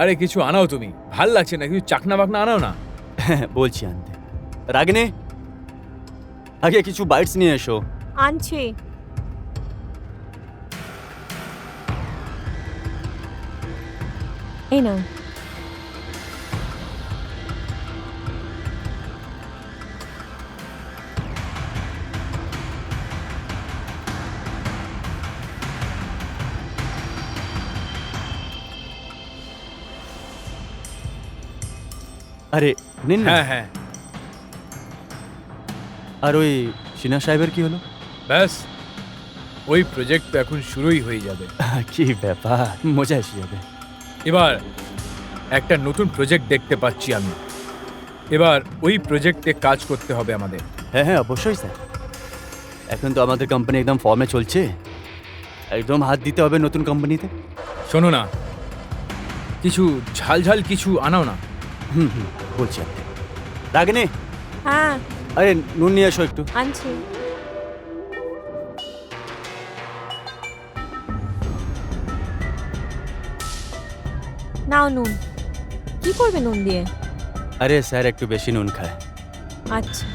আরে কিছু আনাও তুমি। ভালো লাগছে না কিছু চাকনা বাকনা আনাও না। হ্যাঁ বলছি আনতে। রাগনে? আগে কিছু বাইটস নিয়ে এসো। আনছি। এই নাও। আরে নিন না। হ্যাঁ হ্যাঁ। আর ওই সিনা সাহেবের কি হলো? ব্যাস ওই প্রজেক্ট তো এখন শুরুই হয়ে যাবে। কি ব্যাপার মজা এসে যাবে। এবার একটা নতুন প্রজেক্ট দেখতে পাচ্ছি আমি। এবার ওই প্রজেক্টে কাজ করতে হবে আমাদের। হ্যাঁ হ্যাঁ অবশ্যই স্যার। এখন তো আমাদের কোম্পানি একদম ফর্মে চলছে। একদম হাত দিতে হবে নতুন কোম্পানিতে শোনো না কিছু ঝালঝাল কিছু আনাও না। হুম হুম। বলছি আপনি রাগিনী? হ্যাঁ। আরে নুন নিয়ে এসো একটু। আনছি। নাও নুন। কি করবে নুন দিয়ে? আরে স্যার একটু বেশি নুন খায়। আচ্ছা।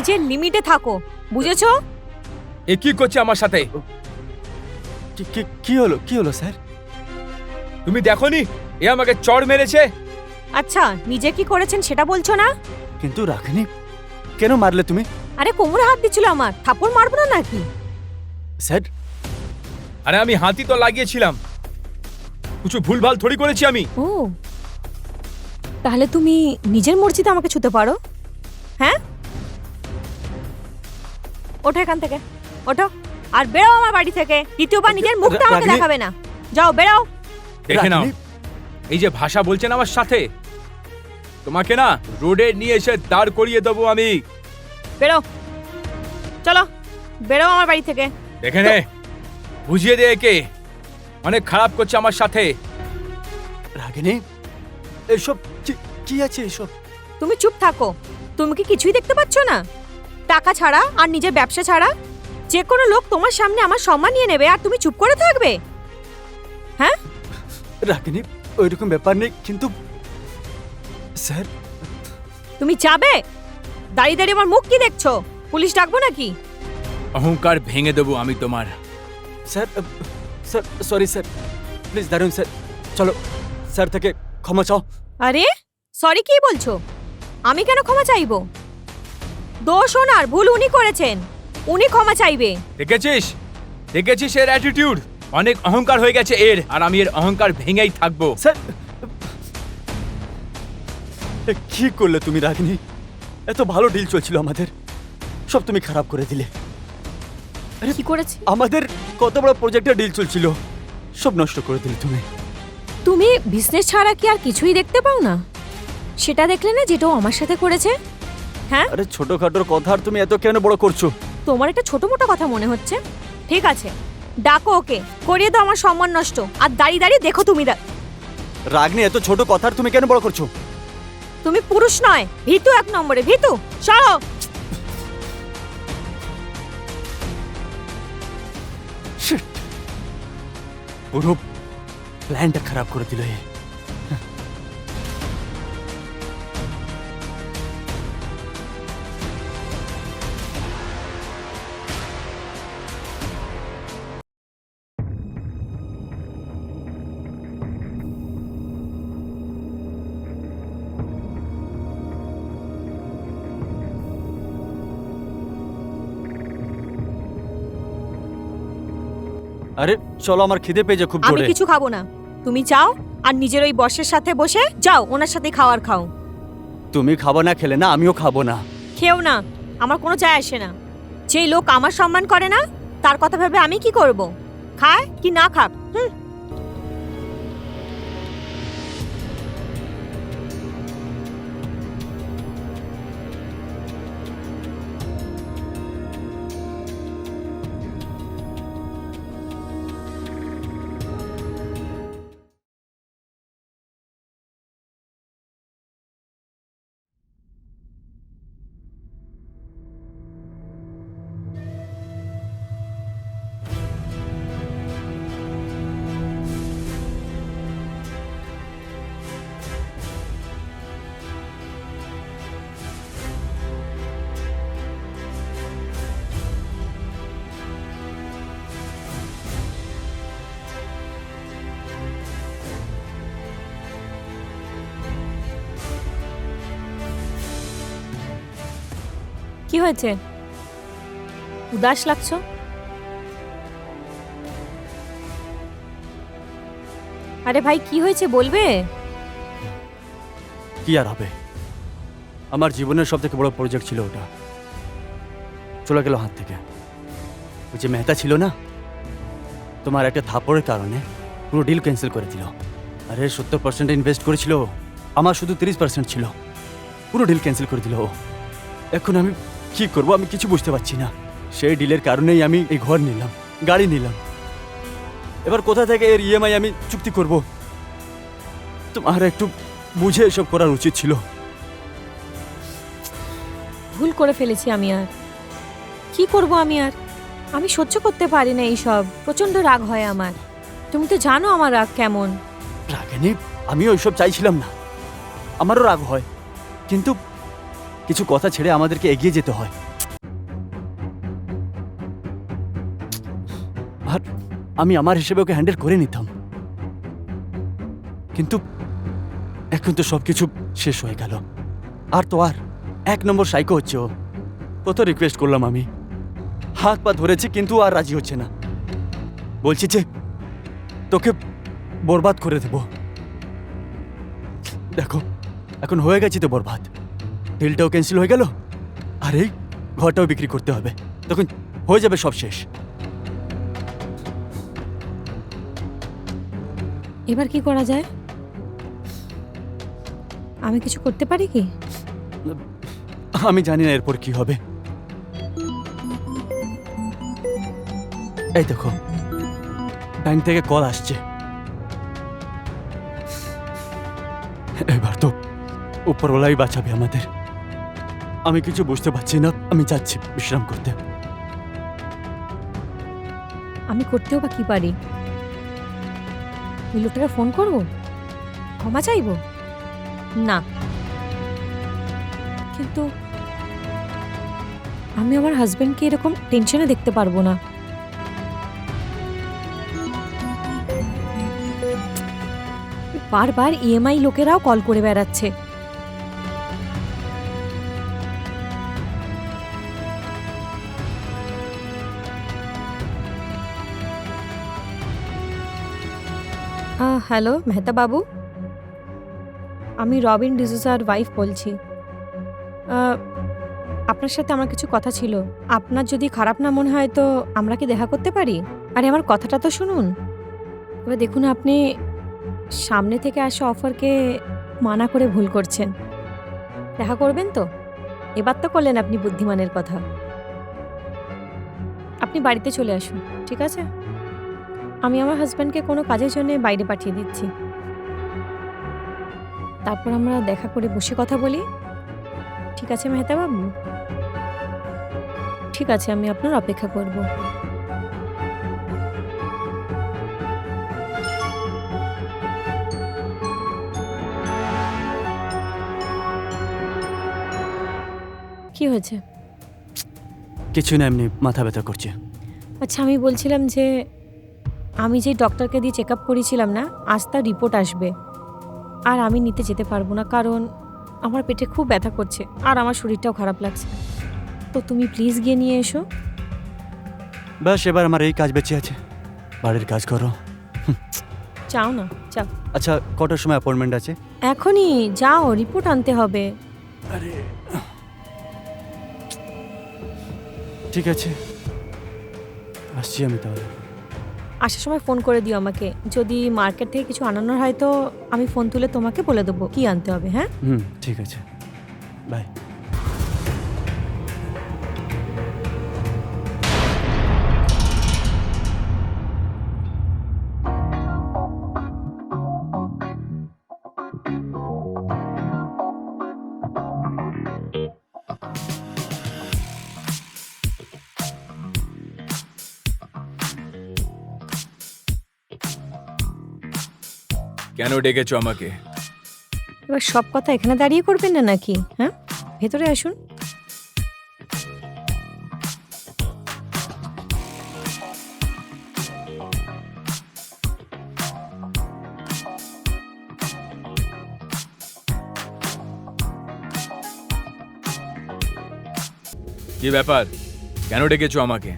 নিজের লিমিটে থাকো বুঝেছ? এ কি করছে আমার সাথে? কি কি কি হলো কি হলো স্যার? তুমি দেখোনি? এ আমাকে চড় মেরেছে? আচ্ছা নিজে কি করেছেন সেটা বলছো না? কিন্তু রাগিনী কেন মারলে তুমি? আরে কোমরে হাত দিচ্ছিল আমার থাপড় মারবো না নাকি? স্যার? আরে আমি হাতি তো লাগিয়েছিলাম। কিছু ভুলভাল থড়ি করেছি আমি। ও তাহলে তুমি নিজের মর্জিতে আমাকে ছুতে পারো? হ্যাঁ? ওঠো এখান থেকে। ওঠো। আর বেরো আমার বাড়ি থেকে। দ্বিতীয়বার নিজের মুখটা আমাকে রাগিনী- দেখাবে না। যাও বেরো দেখে নাও। রাগিনী, এই যে ভাষা বলছেন আমার সাথে। তোমাকে না রোডে নিয়ে এসে দাঁড় করিয়ে দেবো আমি। বেরো। চলো বেরো আমার বাড়ি থেকে। দেখে নে। বুঝিয়ে দে একে। অনেক খারাপ করছে আমার সাথে। রাগিনী এসব কি- কি আছে এসব? তুমি চুপ থাকো। তুমি কি কিছুই দেখতে পাচ্ছ না? টাকা ছাড়া আর নিজের ব্যবসা ছাড়া? যে কোনো লোক তোমার সামনে আমার সম্মান নিয়ে নেবে আর তুমি চুপ করে থাকবে। হ্যাঁ? রাগিনী ওইরকম ব্যাপার নেই কিন্তু স্যার। তুমি যাবে? দাঁড়িয়ে দাঁড়িয়ে আমার মুখ কি দেখছ? পুলিশ ডাকবো নাকি? অহংকার ভেঙে দেবো আমি তোমার। Sir sir sorry sir. Please দারুণ স্যার। চলো স্যার থেকে ক্ষমা চাও। আরে সরি কি বলছো? আমি কেন ক্ষমা চাইব? দোষ ওনার ভুল উনি করেছেন। উনি ক্ষমা চাইবে। দেখেছিস? দেখেছিস এর অ্যাটিটিউড অনেক অহংকার হয়ে গেছে এর আর আমি এর অহংকার ভেঙেই থাকব। স্যার। কি করলে তুমি রাগিনী? এত ভালো ডিল চলছিল আমাদের। সব তুমি খারাপ করে দিলে। কি করেছে? আমাদের কত বড় প্রজেক্টের ডিল চলছিল। সব নষ্ট করে দিলে তুমি। তুমি বিজনেস ছাড়া কি আর কিছুই দেখতে পাও না? সেটা দেখলে না যেটা আমার সাথে করেছে? হ্যাঁ? আরে ছোটখাটোর কথা আর তুমি এত কেন বড় করছ? তোমার একটা ছোট মোটো কথা মনে হচ্ছে। ঠিক আছে। ডাকো ওকে। করিয়ে দাও আমার সম্মান নষ্ট। আর দাঁড়িয়ে দাঁড়িয়ে দেখো তুমি দা- রাগনি এত ছোট কথা আর তুমি কেন বড় করছ? তুমি পুরুষ নয়। ভীতু এক নম্বরে। ভীতু সরো। Shit! পুরো প্ল্যানটা খারাপ করে দিল এ। চলো আমার খিদে পেয়েছে খুব আমি জোরে। কিছু খাব না। তুমি চাও আর নিজের ওই বসের সাথে বসে যাও ওনার সাথে খাওয়ার খাও। তুমি খাব না খেলে না আমিও খাব না। খেও না আমার কোনো চায় আসে না। যেই লোক আমার সম্মান করে না তার কথা ভেবে আমি কি করব? খায় কি না খাক হুম? কি হয়েছে? উদাস লাগছো? আরে ভাই, কি হয়েছে বলবে? কি আর হবে? আমার জীবনের সব থেকে বড় প্রজেক্ট ছিল ওটা। চলে গেল হাত থেকে। ওই যে মেহতা ছিল না? তোমার একটা থাপড়ের কারণে পুরো ডিল ক্যান্সেল করে দিল। আরে, সত্তর পার্সেন্ট ইনভেস্ট করেছিল আমার শুধু তিরিশ পার্সেন্ট ছিল। পুরো ডিল ক্যান্সেল করে দিল ও। এখন আমি কি করব আমি কিছু বুঝতে পারছি না। সেই ডিলের কারণেই আমি এই ঘর নিলাম গাড়ি নিলাম। এবার কোথা থেকে এর ইএমআই আমি চুক্তি করব? তোমার একটু বুঝে এসব করার উচিত ছিল। ভুল করে ফেলেছি আমি আর। কি করব আমি আর? আমি সহ্য করতে পারি না এইসব। প্রচণ্ড রাগ হয় আমার। তুমি তো জানো আমার রাগ কেমন। রাগেনি আমি ওইসব চাইছিলাম না। আমারও রাগ হয়। কিন্তু কিছু কথা ছেড়ে আমাদেরকে এগিয়ে যেতে হয়। আর আমি আমার হিসেবে ওকে হ্যান্ডেল করে নিতাম। কিন্তু এখন তো সব কিছু শেষ হয়ে গেল। আর তো আর, এক নম্বর সাইকো হচ্ছে ও। কত রিকোয়েস্ট করলাম আমি। হাত পা ধরেছি কিন্তু আর রাজি হচ্ছে না। বলছি যে, তোকে বরবাদ করে দেব। দেখো, এখন হয়ে গেছে তো বরবাদ। ডিলটাও ক্যান্সেল হয়ে গেল? আর এই ঘরটাও বিক্রি করতে হবে। তখন হয়ে যাবে সব শেষ। এবার কি করা যায়? আমি কিছু করতে পারি কি? আমি জানি না এরপর কি হবে। এই দেখো ব্যাংক থেকে কল আসছে। এবার তো উপরওয়ালাই বাঁচাবে আমাদের। আমি কিছু বুঝতে পারছি না। আমি যাচ্ছি, বিশ্রাম করতে। আমি করতেও বা কি পারি? ওই লোকটাকে ফোন করব? ক্ষমা চাইব? না। কিন্তু আমি আমার হাজবেন্ডকে এরকম টেনশনে দেখতে পারব না। বারবার ইএমআই লোকেরাও কল করে বেড়াচ্ছে। হ্যালো, মেহতা বাবু। আমি রবিন ডিজুসার ওয়াইফ বলছি। আপনার সাথে আমার কিছু কথা ছিল। আপনার যদি খারাপ না মনে হয় তো আমরা কি দেখা করতে পারি? আরে, আমার কথাটা তো শুনুন। এবার দেখুন আপনি সামনে থেকে আসা অফারকে মানা করে ভুল করছেন। দেখা করবেন তো? এবার তো করলেন আপনি বুদ্ধিমানের কথা। আপনি বাড়িতে চলে আসুন, ঠিক আছে? আমি আমার হাজব্যান্ডকে কোনো কাজের জন্য বাইরে পাঠিয়ে দিচ্ছি। তারপর আমরা দেখা করে বসে কথা বলি। ঠিক আছে মেহতা বাবু ঠিক আছে আমি আপনার অপেক্ষা করব। কি হয়েছে? কিছু না এমনি মাথা ব্যথা করছে। আচ্ছা আমি বলছিলাম যে আমি যেই ডক্টরকে দিয়ে চেক আপ করেছিলাম না আজ তার রিপোর্ট আসবে। আর আমি নিতে যেতে পারব না কারণ আমার পেটে খুব ব্যথা করছে আর আমার শরীরটাও খারাপ লাগছে। তো তুমি প্লিজ গিয়ে নিয়ে এসো। ব্যাস এবার আমার এই কাজ বেঁচে আছে। বাড়ির কাজ করো। চাও না চাও। আচ্ছা কটার সময় অ্যাপয়েন্টমেন্ট আছে? এখনই যাও রিপোর্ট আনতে হবে। আরে ঠিক আছে। আসছি আমি তাহলে। আসার সময় ফোন করে দিও আমাকে। যদি মার্কেট থেকে কিছু আনানোর হয় তো আমি ফোন তুলে তোমাকে বলে দেবো কি আনতে হবে হ্যাঁ? ঠিক আছে। বাই কেন ডেকেছো আমাকে? এবার সব কথা এখানে দাঁড়িয়ে করবেন না নাকি? হ্যাঁ? ভেতরে আসুন। কি ব্যাপার? কেন ডেকেছো আমাকে?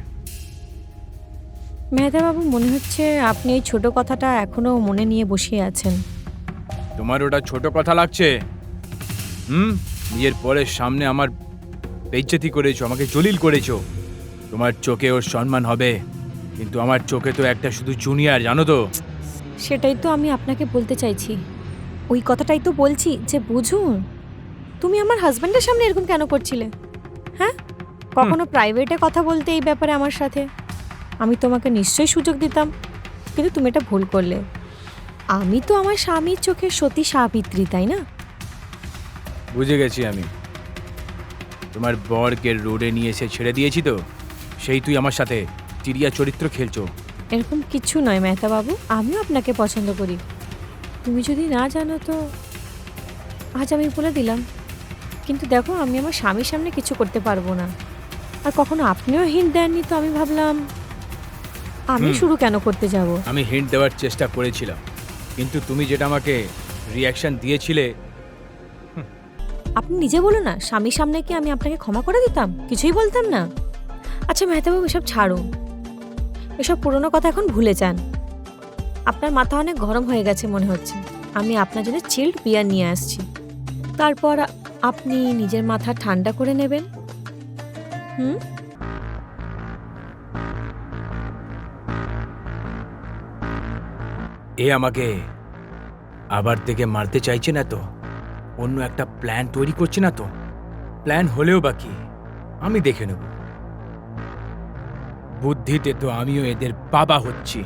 মেহতাবাবু মনে হচ্ছে আপনি এই ছোট কথাটা এখনও মনে নিয়ে বসে আছেন। তোমার ওটা ছোট কথা লাগছে? হুম? বিয়ের পরে সামনে আমার বেজ্জতি করেছ আমাকে জলিল করেছ। তোমার চোখে ওর সম্মান হবে কিন্তু আমার চোখে তো একটা শুধু জুনিয়র জানো তো? সেটাই তো আমি আপনাকে বলতে চাইছি। ওই কথাটাই তো বলছি যে বুঝুন তুমি আমার হাজব্যান্ডের সামনে এরকম কেন করছিলে? হ্যাঁ? কখনো প্রাইভেটে কথা বলতে এই ব্যাপারে আমার সাথে? আমি তোমাকে নিশ্চয়ই সুযোগ দিতাম। কিন্তু তুমি এটা ভুল করলে। আমি তো আমার স্বামীর চোখে সতী সাবিত্রী তাই না? বুঝে গেছি আমি। তোমার বরকে রোডে নিয়ে এসে ছেড়ে দিয়েছি তো সেই তুই আমার সাথে চিড়িয়া চরিত্র খেলছো। এরকম কিছু নয় মেহতা বাবু আমিও আপনাকে পছন্দ করি। তুমি যদি না জানো তো আজ আমি বলে দিলাম। কিন্তু দেখো আমি আমার স্বামীর সামনে কিছু করতে পারব না। আর কখনো আপনিও হিন্ট দেননি তো আমি ভাবলাম। আমি শুরু কেন করতে যাব? আমি হিন্ট দেওয়ার চেষ্টা করেছিলাম। কিন্তু তুমি যেটা আমাকে রিয়াকশন দিয়েছিলে আপনি নিজে বলো না স্বামীর সামনে কি আমি আপনাকে ক্ষমা করে দিতাম? কিছুই বলতাম না। আচ্ছা মেহতাবাবু এসব ছাড়ুন। এসব পুরনো কথা এখন ভুলে যান। আপনার মাথা অনেক গরম হয়ে গেছে মনে হচ্ছে। আমি আপনার জন্য চিল্ড বিয়ার নিয়ে আসছি। তারপর আপনি নিজের মাথা ঠান্ডা করে নেবেন। হুম? এ আমাকে আবার থেকে মারতে চাইছে না তো? অন্য একটা প্ল্যান তৈরি করছে না তো? প্ল্যান হলেও বাকি আমি দেখে নেব। বুদ্ধিতে তো আমিও এদের বাবা হচ্ছি।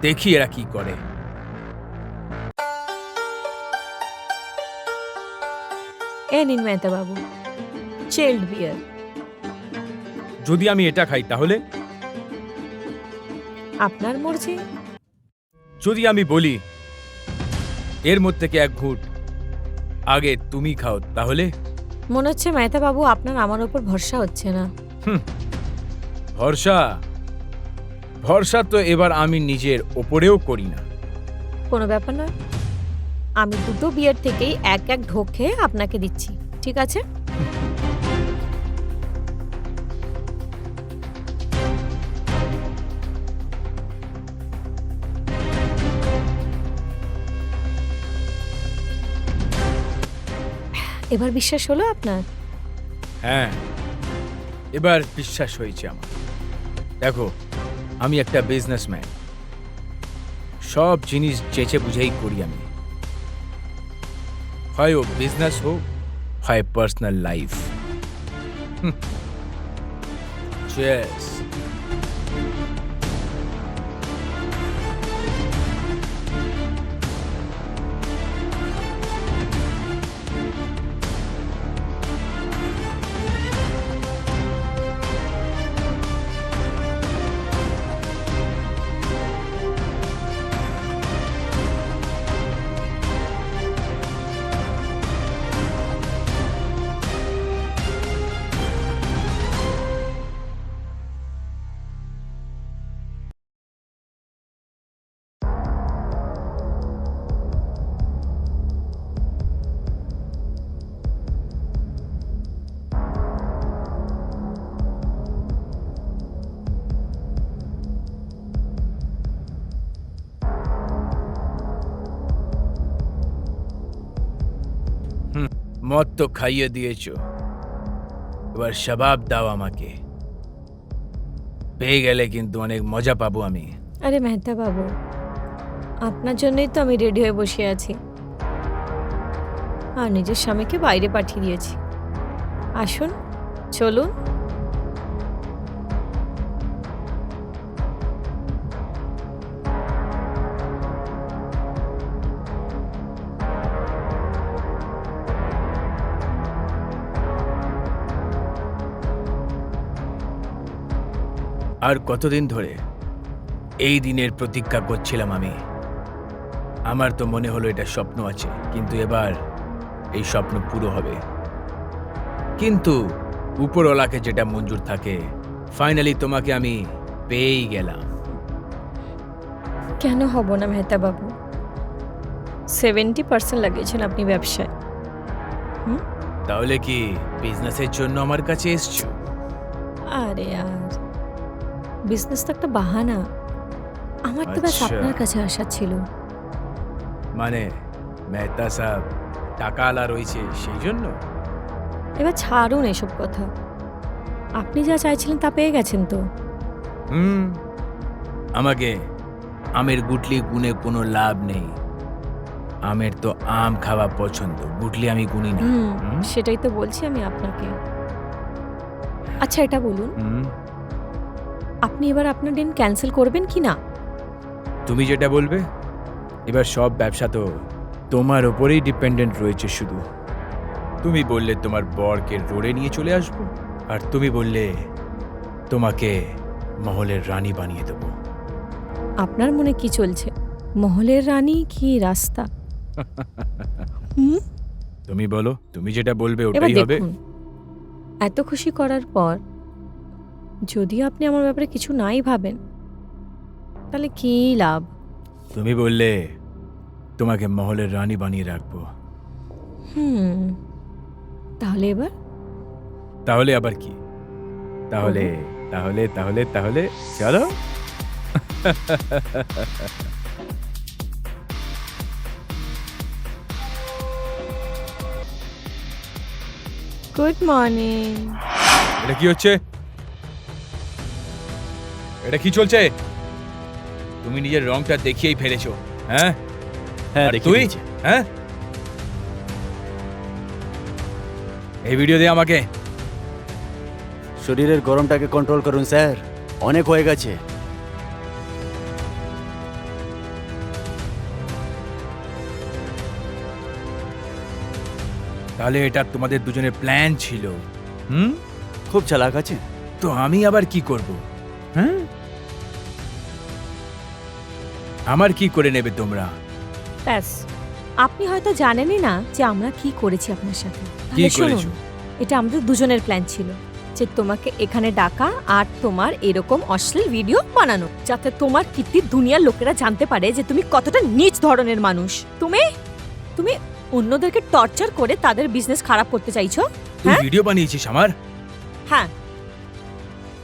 দেখি এরা কি করে। এ নিন মেহতাবাবু চিল্ড বিয়ার যদি আমি এটা খাই তাহলে? আপনার মর্জি। যদি আমি বলি এর মধ্যে থেকে এক ঘুট আগে তুমি খাও তাহলে? মনে হচ্ছে মেহতাবাবু আপনার আমার ওপর ভরসা হচ্ছে না। ভরসা? ভরসা তো এবার আমি নিজের ওপরেও করি না। কোনো ব্যাপার নয়। আমি দুটো বিয়ের থেকেই এক এক ঢোক খেয়ে আপনাকে দিচ্ছি ঠিক আছে? এবার বিশ্বাস হলো আপনার? হ্যাঁ এবার বিশ্বাস হয়েছে আমার। দেখো, আমি একটা বিজনেসম্যান সব জিনিস চেচে বুঝেই করি আমি। হয় ও বিজনেস হোক, হয় পার্সোনাল লাইফ চেস মদ তো খাইয়ে দিয়েছ। এবার সবাব দাও আমাকে। পেয়ে গেলে কিন্তু অনেক মজা পাবো আমি। আরে মেহতা বাবু, আপনার জন্যই তো আমি রেডি হয়ে বসে আছি। আর নিজের স্বামীকে বাইরে পাঠিয়ে দিয়েছি। আসুন, চলুন। আর কতদিন ধরে এই দিনের প্রতীক্ষা করছিলাম আমি। আমার তো মনে হলো এটা স্বপ্ন আছে কিন্তু এবার এই স্বপ্ন পুরো হবে। কিন্তু উপরওয়ালাকে যেটা মঞ্জুর থাকে ফাইনালি তোমাকে আমি পেয়েই গেলাম। কেন হব না মেহতা বাবু? সেভেন্টি পার্সেন্ট লাগিয়েছেন আপনি ব্যবসায়। তাহলে কি বিজনেসের জন্য আমার কাছে এসছো? আরে আর বিজনেস তো একটা বাহানা। আমার তো ব্যাস আচ্ছা। আপনার কাছে আসা ছিল। মানে মেহতা সাহেব টাকা আলা রয়েছে সেই জন্য? এবার ছাড়ুন এসব কথা। আপনি যা চাইছিলেন তা পেয়ে গেছেন তো। হুম। আমাকে আমের গুটলি গুনে কোনো লাভ নেই। আমের তো আম খাওয়া পছন্দ গুটলি আমি গুনি না। হুম হুম? সেটাই তো বলছি আমি আপনাকে। আচ্ছা এটা বলুন। হুম, আপনি এবার আপনার দিন ক্যান্সেল করবেন কি না? তুমি যেটা বলবে এবার সব ব্যবসা তো তোমার ওপরেই ডিপেন্ডেন্ট রয়েছে শুধু। তুমি বললে তোমার বরকে রোডে নিয়ে চলে আসব আর তুমি বললে তোমাকে মহলের রানী বানিয়ে দেবো। আপনার মনে কি চলছে? মহলের রানী কি রাস্তা? হুম তুমি বলো তুমি যেটা বলবে এবার ওটাই হবে। দেখুন। এত খুশি করার পর যদি আপনি আমার ব্যাপারে কিছু নাই ভাবেন তাহলে কি লাভ? তুমি বললে তোমাকে মহলের রানী বানিয়ে রাখব। হুম তাহলে এবার? তাহলে আবার কি? তাহলে তাহলে তাহলে তাহলে চলো। গুড মর্নিং এটা কি হচ্ছে? এটা কি চলছে? তুমি নিজের রংটা দেখিয়েই ফেলেছো হ্যাঁ? হ্যাঁ আর তুই? দিয়েছি। হ্যাঁ? এই ভিডিও দে আমাকে। শরীরের গরমটাকে কন্ট্রোল করুন স্যার। অনেক হয়ে গেছে। তাহলে এটা তোমাদের দুজনের প্ল্যান ছিল হুম? খুব চালাক আছে তো আমি আবার কি করব হ্যাঁ? আমার কি করে নেবে তোমরা? ব্যাস আপনি হয়তো জানেনই না যে আমরা কি করেছি আপনার সাথে। কি তাহলে শুনুন, করেছ? এটা আমাদের দুজনের প্ল্যান ছিল যে তোমাকে এখানে ডাকা আর তোমার এরকম অশ্লীল ভিডিও বানানো যাতে তোমার কীর্তি দুনিয়ার লোকেরা জানতে পারে যে তুমি কতটা নিচ ধরনের মানুষ। তুমি তুমি অন্যদেরকে টর্চার করে তাদের বিজনেস খারাপ করতে চাইছো? তুই হ্যাঁ? ভিডিও বানিয়েছিস আমার? হ্যাঁ।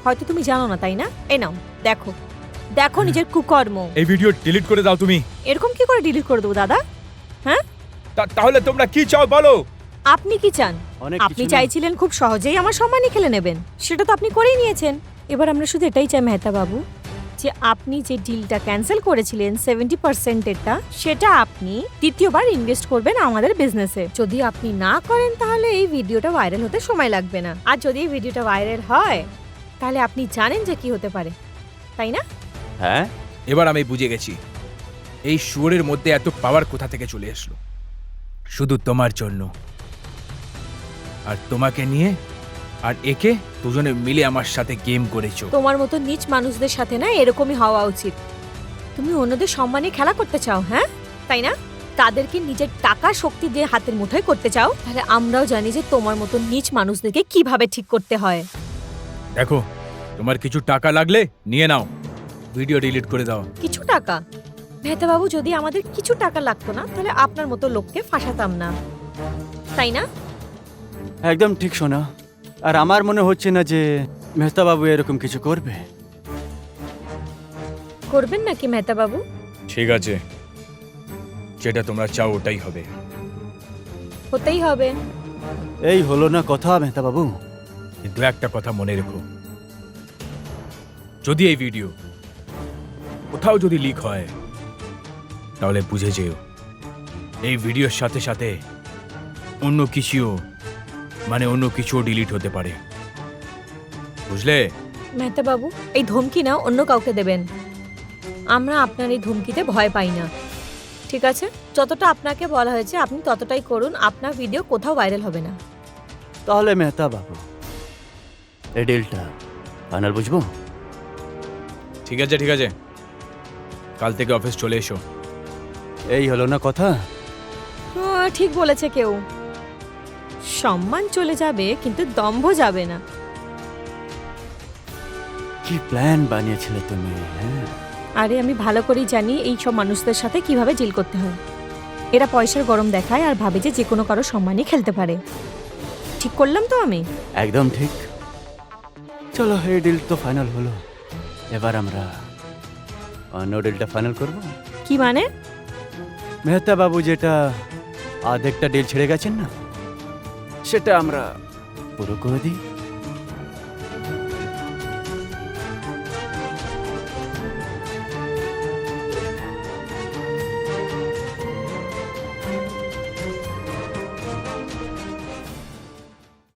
হয়তো তুমি জানো না তাই না? এই নাও দেখো। দেখো নিজের কুকর্ম। এই ভিডিও ডিলিট করে দাও তুমি। এরকম কি করে ডিলিট করে দেবো দাদা? তা- তাহলে তোমরা কি চাও বলো? আপনি কি চান? অনেক আপনি না। চাইছিলেন খুব সহজেই আমার সম্মানই খেলে নেবেন। সেটা তো আপনি করেই নিয়েছেন। এবার আমরা শুধু এটাই চাই মেহতা বাবু যে আপনি যে ডিলটা ক্যান্সেল করেছিলেন সেভেন্টি পার্সেন্টেরটা সেটা আপনি দ্বিতীয়বার ইনভেস্ট করবেন আমাদের বিজনেসে যদি আপনি না করেন তাহলে এই ভিডিওটা ভাইরাল হতে সময় লাগবে না। আর যদি এই ভিডিওটা ভাইরাল হয় তাহলে আপনি জানেন যে কি হতে পারে। তাই না? হ্যাঁ? এবার আমি বুঝে গেছি। এই শুয়োরের মধ্যে এত পাওয়ার কোথা থেকে চলে আসলো? শুধু তোমার জন্য। আর তোমাকে নিয়ে আর একে দুজনে মিলে আমার সাথে গেম করেছ। তোমার মতো নিচ মানুষদের সাথে না এরকমই হওয়া উচিত। তুমি অন্যদের সম্মানে খেলা করতে চাও হ্যাঁ? তাই না? তাদেরকে নিজের টাকা শক্তি দিয়ে হাতের মুঠোয় করতে চাও? তাহলে আমরাও জানি যে তোমার মতো নিচ মানুষদেরকে কীভাবে ঠিক করতে হয়। দেখো তোমার কিছু টাকা লাগলে নিয়ে নাও। ভিডিও ডিলিট করে দাও। কিছু টাকা? মেহতাবাবু যদি আমাদের কিছু টাকা লাগতো না তাহলে আপনার মতো লোককে ফাঁসাতাম না। তাই না? একদম ঠিক শোনা। আর আমার মনে হচ্ছে না যে মেহতা বাবু এরকম কিছু করবে। করবেন নাকি মেহতাবাবু ঠিক আছে। যেটা তোমরা চাও ওটাই হবে। হতেই হবে। এই হলো না কথা মেহতা বাবু কিন্তু একটা কথা মনে রেখো। যদি এই ভিডিও কোথাও যদি লিক হয় তাহলে বুঝে যেও। এই ভিডিওর সাথে সাথে অন্য কিছুও মানে অন্য কিছুও ডিলিট হতে পারে। বুঝলে? মেহতা বাবু এই ধমকি না অন্য কাউকে দেবেন। আমরা আপনার এই ধমকিতে ভয় পাই না। ঠিক আছে? যতটা আপনাকে বলা হয়েছে আপনি ততটাই করুন। আপনার ভিডিও কোথাও ভাইরাল হবে না। তাহলে মেহতা বাবু এই ডিলটা ফাইনাল বুঝব? ঠিক আছে ঠিক আছে। কাল থেকে অফিস চলে এসো। এই হলো না কথা? ঠিক বলেছে কেউ। সম্মান চলে যাবে কিন্তু দম্ভ যাবে না। কি প্ল্যান বানিয়েছিলে তুমি হ্যাঁ? আরে আমি ভালো করেই জানি এই সব মানুষদের সাথে কীভাবে ডিল করতে হয়। এরা পয়সার গরম দেখায় আর ভাবে যে যে কোনো কারও সম্মানই খেলতে পারে। ঠিক করলাম তো আমি? একদম ঠিক। চলো এই ডিল তো ফাইনাল হলো। এবার আমরা ডিলটা ফাইনাল করব? কি মানে? মেহতা বাবু যেটা আধেকটা ডিল ছেড়ে গেছেন না সেটা আমরা পুরো করে দিই।